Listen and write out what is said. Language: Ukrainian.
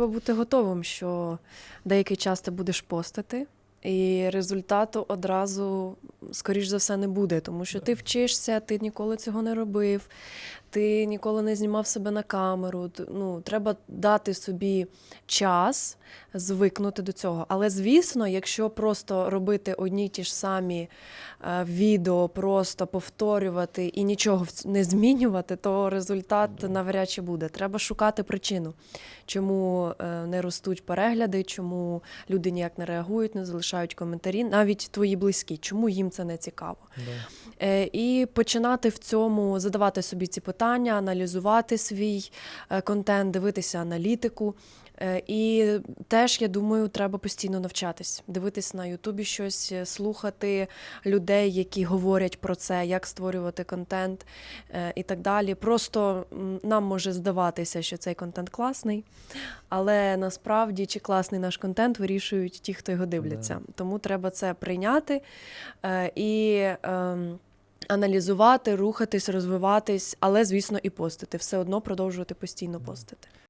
Треба бути готовим, що деякий час ти будеш постати, і результату одразу, скоріш за все, не буде, тому що ти вчишся, ти ніколи цього не робив, ти ніколи не знімав себе на камеру. Ну, треба дати собі час звикнути до цього. Але звісно, якщо просто робити одні ті ж самі е, відео, просто повторювати і нічого не змінювати, то результат навряд чи буде. Треба шукати причину, чому е, не ростуть перегляди, чому люди ніяк не реагують, не залишають коментарі, навіть твої близькі, чому їм це не цікаво. Да. Е, І починати в цьому задавати собі ці питання, аналізувати свій е, контент, дивитися аналітику. Е, І теж, я думаю, треба постійно навчатись, дивитись на Ютубі щось, е, слухати людей, які говорять про це, як створювати контент і так далі. Просто нам може здаватися, що цей контент класний, але насправді чи класний наш контент вирішують ті, хто його дивляться. Тому треба це прийняти і. Аналізувати, рухатись, розвиватись, але звісно і постити. Все одно продовжувати постійно постити.